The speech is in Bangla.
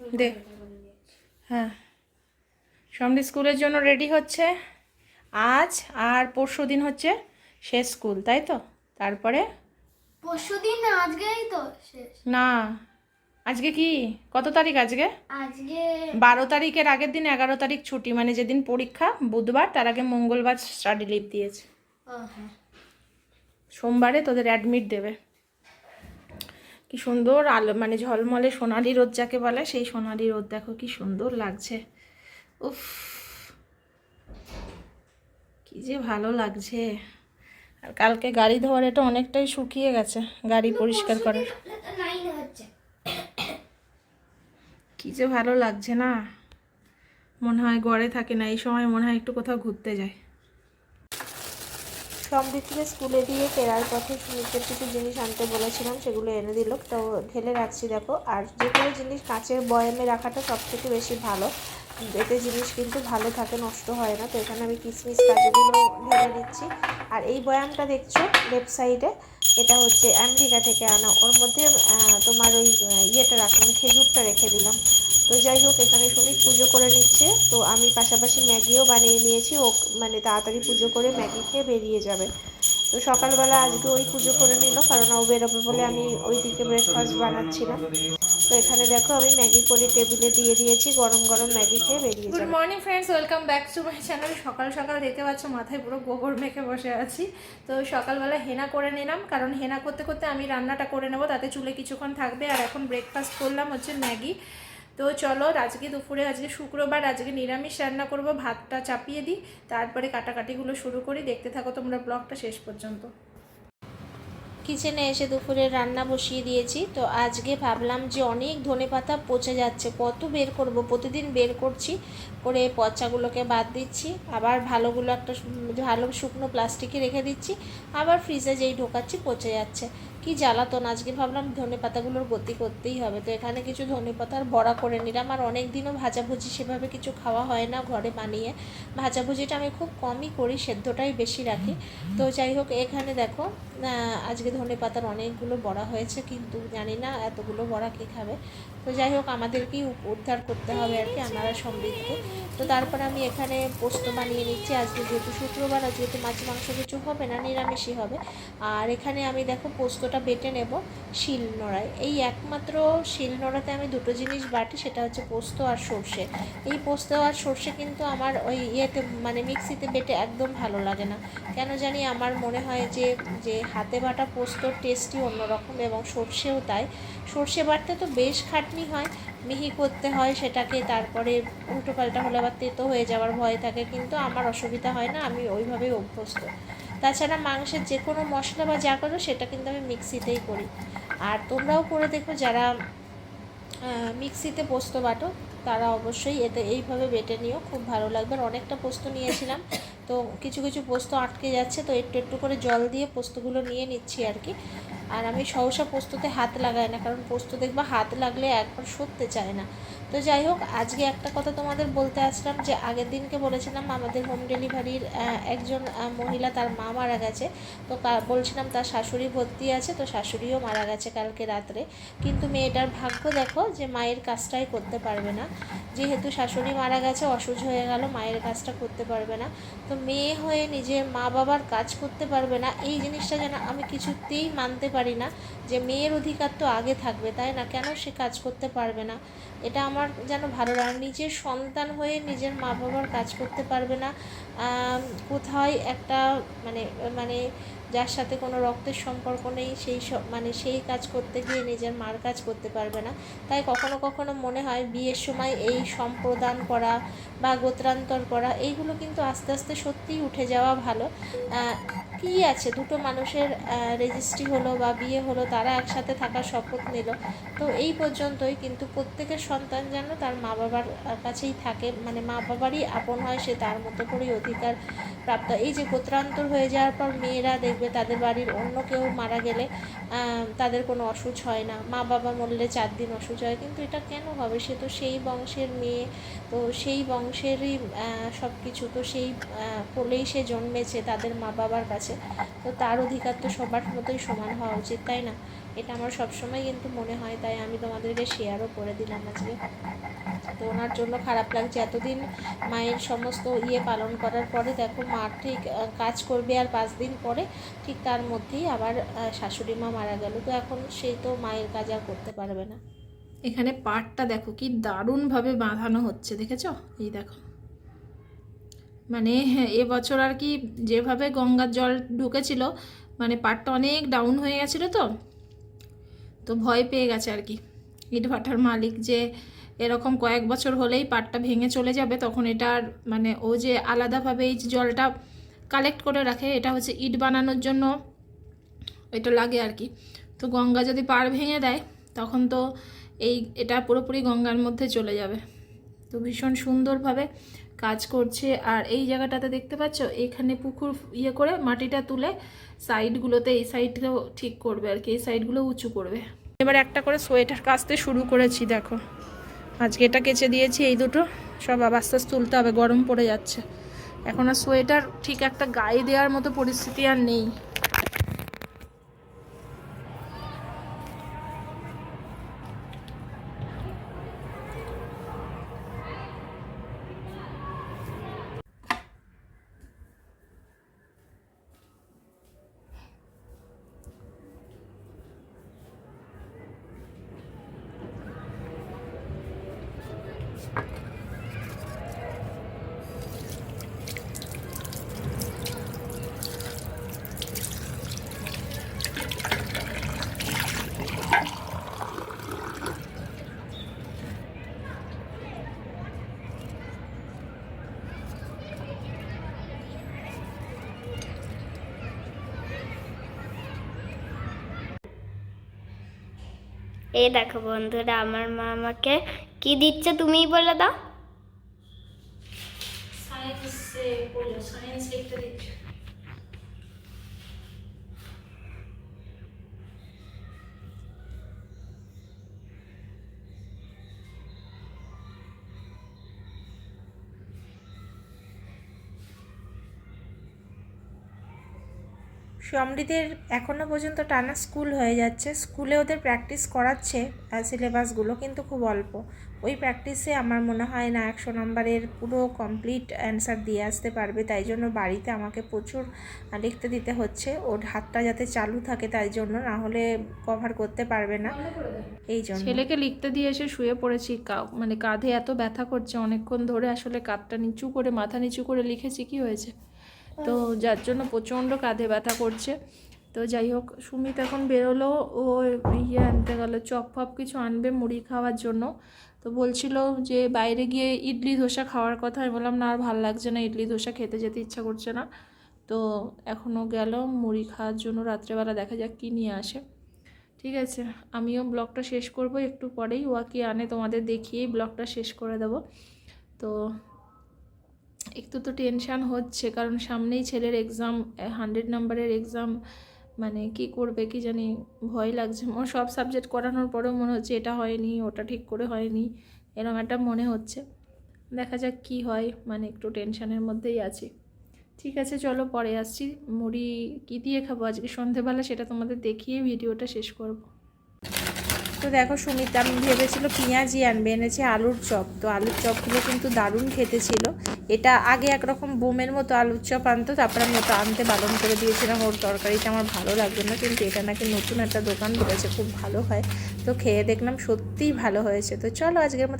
দে। হ্যাঁ। সমৃদ্ধ স্কুলের জন্য রেডি হচ্ছে। আজ আর পরশু দিন হচ্ছে শেষ স্কুল তাই তো? তারপরে? পরশু দিন না আজকেই তো শেষ। না। আজকে কি? কত তারিখ আজকে? আজকে বারো তারিখের আগের দিন এগারো তারিখ ছুটি মানে যেদিন পরীক্ষা বুধবার তার আগে মঙ্গলবার স্টাডি লিভ দিয়েছে। সোমবারে তোদের অ্যাডমিট দেবে। কি সুন্দর আলো মানে ঝলমলে সোনালি রোদ যাকে বলে সেই সোনালি রোদ দেখো কি সুন্দর লাগছে। উফ কি যে ভালো লাগছে। আর কালকে গাড়ি ধোয়ার এটা অনেকটাই শুকিয়ে গেছে গাড়ি পরিষ্কার করার। কি যে ভালো লাগছে না। মনে হয় গড়ে থাকে না এই সময় মনে হয় একটু কোথাও ঘুরতে যায় সমৃদ্ধিকে স্কুলে দিয়ে ফেরার পথে সুমিতের কিছু জিনিস আনতে বলেছিলাম, সেগুলো এনে দিল। তো ঢেলে রাখছি, দেখো। আর যে কোনো জিনিস কাঁচের বয়ামে রাখাটা সব থেকে বেশি ভালো। এতে জিনিস কিন্তু ভালো থাকে, নষ্ট হয় না। তো এখানে আমি কিশমিশ কাজুগুলো ঢেলে দিচ্ছি। আর এই বয়ামটা দেখছ লেফট সাইডে? এটা হচ্ছে আমেরিকা থেকে আনা। ওর মধ্যে তোমার ওই ইয়েটা রাখলাম, খেজুরটা রেখে দিলাম। তো যাই হোক এখানে সুমিত পুজো করে নিচ্ছে। তো আমি পাশাপাশি ম্যাগিও বানিয়ে নিয়েছি। ও মানে তাড়াতাড়ি পুজো করে ম্যাগি খেয়ে বেরিয়ে যাবে। তো সকালবেলা আজকে ওই পুজো করে নিল কারণ ও বেরোবে বলে আমি ওইদিকে ব্রেকফাস্ট বানাচ্ছিলাম তো এখানে দেখো আমি ম্যাগি করে টেবিলে দিয়ে দিয়েছি গরম গরম ম্যাগি খেয়ে বেরিয়ে good morning friends welcome back to my channel সকাল সকাল দেখতে পাচ্ছ মাথায় পুরো গোবর মেখে বসে আছি। তো সকালবেলা হেনা করে নিলাম কারণ হেনা করতে করতে আমি রান্নাটা করে নেব তাতে চুলে কিছুক্ষণ থাকবে। আর এখন ব্রেকফাস্ট করলাম হচ্ছে ম্যাগি। তো চলো, আজকে দুপুরে, আজকে শুক্রবার, আজকে নিরামিষ রান্না করব, ভাতটা চাপিয়ে দিই, তারপরে কাটাকাটিগুলো শুরু করি। দেখতে থাকো তোমরা ব্লগটা শেষ পর্যন্ত। কিচেনে এসে দুপুরে রান্না বসিয়ে দিয়েছি। তো আজকে ভাবলাম যে অনেক ধনেপাতা পচে যাচ্ছে, কত বের করব? প্রতিদিন বের করছি, করে পচাগুলোকে বাদ দিচ্ছি। আবার ভালোগুলো একটা ভালো শুকনো প্লাস্টিকে রেখে দিচ্ছি। আবার ফ্রিজে যেই ঢোকাচ্ছি, পচে যাচ্ছে। কি জ্বালাতন? আজকে ভাবলাম ধনে পাতাগুলোর গতি করতেই হবে। তো এখানে কিছু ধনে পাতার বড়া করে নিলাম। আর অনেক দিনও ভাজাভুজি সেভাবে কিছু খাওয়া হয় না ঘরে বানিয়ে। ভাজাভুজিটা আমি খুব কমই করি, সেদ্ধটাই বেশি রাখি। তো যাই হোক, এখানে দেখো আজকে ধনে পাতার অনেকগুলো বড়া হয়েছে, কিন্তু জানি না এতগুলো বড়া কে খাবে। তো যাই হোক, আমাদেরকেই উদ্ধার করতে হবে আর কি, আমরা সমৃদ্ধ। তো তারপর আমি এখানে পোস্ত বানিয়ে নিচ্ছি। আজকে যেহেতু শুক্রবার আজকে মাছ মাংস কিছু হবে না, নিরামিষই হবে। আর এখানে আমি দেখো পোস্তটা বেটে নেব শিল নোড়ায়। এই একমাত্র শিল নোড়াতে আমি দুটো জিনিস বাটি, সেটা হচ্ছে পোস্ত আর সর্ষে। এই পোস্ত আর সর্ষে কিন্তু আমার ওই ইয়েতে মানে মিক্সিতে বেটে একদম ভালো লাগে না। কেন জানি আমার মনে হয় যে যে হাতে বাটা পোস্তর টেস্টই অন্যরকম এবং সর্ষেও তাই। সর্ষে বাটতে তো বেশ খাটনি হয়, মিহি করতে হয় সেটাকে, তারপরে উল্টো পাল্টা হলে আবার তেতো হয়ে যাওয়ার ভয় থাকে, কিন্তু আমার অসুবিধা হয় না, আমি ওইভাবেই অভ্যস্ত। তাছাড়া মাংসের যে কোনো মশলা বা যা করো, সেটা কিন্তু আমি মিক্সিতেই করি। আর তোমরাও করে দেখো যারা মিক্সিতে পোস্ত বাটো, তারা অবশ্যই এতে এইভাবে বেটে নিও, খুব ভালো লাগবে। আর অনেকটা পোস্ত নিয়েছিলাম, তো কিছু কিছু পোস্ত আটকে যাচ্ছে, তো একটু একটু করে জল দিয়ে পোস্তগুলো নিয়ে নিচ্ছি আর কি। আর আমি সহসা পোস্ততে হাত লাগাই না, কারণ পোস্ত দেখবা হাত লাগলে একবার সরতে চায় না। তো যাই হোক, আজকে একটা কথা তোমাদের বলতে আসলাম যে, আগের দিনকে বলেছিলাম আমাদের হোম ডেলিভারির একজন মহিলা তার মা মারা গেছে। তো বলছিলাম তার শাশুড়ি ভর্তি আছে, তো শাশুড়িও মারা গেছে কালকে রাত্রে। কিন্তু মেয়েটার ভাগ্য দেখো যে, মায়ের কাজটাই করতে পারবে না। যেহেতু শাশুড়ি মারা গেছে অসুখ হয়ে গেল, মায়ের কাজটা করতে পারবে না। তো মেয়ে হয়ে নিজের মা বাবার কাজ করতে পারবে না, এই জিনিসটা যেন আমি কিছুতেই মানতে পারি না যে মেয়ের অধিকার তো আগে থাকবে, তাই না? কেন সে কাজ করতে পারবে না? এটা আমার যেন ভালো লাগে নিজের সন্তান হয়ে নিজের মা বাবার কাজ করতে পারবে না। কোথায় একটা মানে মানে যার সাথে কোনো রক্তের সম্পর্ক নেই, সেই সব মানে সেই কাজ করতে গিয়ে নিজের মার কাজ করতে পারবে না। তাই কখনো কখনো মনে হয় বিয়ের সময় এই সম্প্রদান করা বা গোত্রান্তর করা, এইগুলো কিন্তু আস্তে আস্তে সত্যিই উঠে যাওয়া ভালো। কী আছে? দুটো মানুষের রেজিস্ট্রি হলো বা বিয়ে হলো, তারা একসাথে থাকার শপথ নিল। তো এই পর্যন্তই কিন্তু প্রত্যেকের সন্তান যেন তার মা বাবার কাছেই থাকে। মানে মা বাবারই আপন হয়, সে তার মতো করেই অধিকার প্রাপ্ত। এই যে গোত্রান্তর হয়ে যাওয়ার পর মেয়েরা দেখবে তাদের বাড়ির অন্য কেউ মারা গেলে তাদের কোনো অসুচ হয় না। মা বাবা মরলে চার দিন অসুচ হয়। কিন্তু এটা কেন হবে? সে তো সেই বংশের মেয়ে। তো সেই বংশেরই সব কিছু তো সেই কোলেই সে জন্মেছে তাদের মা বাবার কাছে। করেছে তো তার অধিকার তো সবার মতোই সমান হওয়া উচিত, তাই না? এটা আমার সবসময় কিন্তু মনে হয়, তাই আমি তোমাদেরকে শেয়ারও করে দিলাম আজকে। তো ওনার জন্য খারাপ লাগছে। এতদিন মায়ের সমস্ত ইয়ে পালন করার পরে দেখো মা ঠিক কাজ করবে আর পাঁচ দিন পরে ঠিক তার মধ্যেই আবার শাশুড়ি মা মারা গেল। তো এখন সেই তো মায়ের কাজ আর করতে পারবে না। এখানে পাটটা দেখো কি দারুণভাবে বাঁধানো হচ্ছে, দেখেছ? এই দেখো। মানে এবছর আর কি যেভাবে গঙ্গার জল ঢুকেছিল মানে পাটটা অনেক ডাউন হয়ে গেছিল তো। তো ভয় পেয়ে গেছে আর কি। ইট ভাটার মালিক যে এরকম কয়েক বছর হলেই পাটটা ভেঙে চলে যাবে, তখন এটার মানে ও যে আলাদাভাবে এই জলটা কালেক্ট করে রাখে, এটা হচ্ছে ইট বানানোর জন্য এটা লাগে আর কি। তো গঙ্গা যদি পাড় ভেঙে দেয়, তখন তো এই এটা পুরোপুরি গঙ্গার মধ্যে চলে যাবে। তো ভীষণ সুন্দরভাবে কাজ করছে। আর এই জায়গাটাতে দেখতে পাচ্ছ, এখানে পুকুর ইয়ে করে মাটিটা তুলে সাইডগুলোতে, এই সাইডটাও ঠিক করবে আর কি, এই সাইডগুলো উঁচু করবে। এবার একটা করে সোয়েটার কাচতে শুরু করেছি, দেখো। আজকে এটা কেচে দিয়েছি, এই দুটো। সব আবার আস্তে আস্তে তুলতে হবে, গরম পড়ে যাচ্ছে। এখন আর সোয়েটার ঠিক একটা গায়ে দেওয়ার মতো পরিস্থিতি আর নেই। এই দেখো বন্ধুরা আমার মা আমাকে কি দিচ্ছে তুমিই বলে দাও। সায়েন্স বলল সায়েন্স লিখতে দিচ্ছে। সমৃদ্ধের এখনও পর্যন্ত টানা স্কুল হয়ে যাচ্ছে। স্কুলে ওদের প্র্যাকটিস করাচ্ছে সিলেবাসগুলো কিন্তু খুব অল্প। ওই প্র্যাকটিসে আমার মনে হয় না একশো নম্বরের পুরো কমপ্লিট অ্যান্সার দিয়ে আসতে পারবে, তাই জন্য বাড়িতে আমাকে প্রচুর লিখতে দিতে হচ্ছে। ওর হাতটা যাতে চালু থাকে তাই জন্য, না হলে কভার করতে পারবে না। এই জন্য। ছেলেকে লিখতে দিয়ে এসে শুয়ে পড়েছি মানে কাঁধে এত ব্যথা করছে, অনেকক্ষণ ধরে আসলে কাঁধটা নিচু করে, মাথা নিচু করে লিখেছি, কি হয়েছে? তো যার জন্য প্রচণ্ড কাঁধে ব্যথা করছে। তো যাই হোক, সুমিত এখন বেরোলো। ও ইয়ে আনতে গেলো, চপ ফপ কিছু আনবে মুড়ি খাওয়ার জন্য। তো বলছিল যে বাইরে গিয়ে ইডলি ধোসা খাওয়ার কথা। আমি বললাম, না, আর ভালো লাগছে না, ইডলি ধোসা খেতে যেতে ইচ্ছা করছে না। তো এখনও গেল মুড়ি খাওয়ার জন্য। রাত্রেবেলা দেখা যাক কী নিয়ে আসে। ঠিক আছে, আমিও ব্লগটা শেষ করব। একটু পরেই ওয়াকি আনে, তোমাদের দেখিয়েই ব্লগটা শেষ করে দেব। তো একটু তো টেনশান হচ্ছে, কারণ সামনেই ছেলের এক্সাম হান্ড্রেড নাম্বারের এক্সাম মানে কি করবে কি জানি, ভয় লাগছে। ওর সব সাবজেক্ট করানোর পরেও মনে হচ্ছে এটা হয়নি, ওটা ঠিক করে হয়নি এরকম একটা মনে হচ্ছে। দেখা যাক কি হয় মানে একটু টেনশানের মধ্যেই আছি। ঠিক আছে, চলো পরে আসছি। মুড়ি কী দিয়ে খাব? আজকে সন্ধেবেলা সেটা তোমাদের দেখিয়ে ভিডিওটা শেষ করব। তো দেখো, সুমিত আমি ভেবেছিল পেঁয়াজি আনবে, এনেছে আলুর চপ। তো আলুর চপগুলো কিন্তু দারুণ খেতে ছিল। এটা আগে একরকম বোমের মতো আলুর চপ আনতো, তারপর আমি ওটা আনতে বারণ করে দিয়েছিলাম, ওর তরকারিটা আমার ভালো লাগবে না, কিন্তু এটা নাকি নতুন একটা দোকান বলেছে, খুব ভালো হয়। তো খেয়ে দেখলাম সত্যিই ভালো হয়েছে। তো চলো আজকের মতো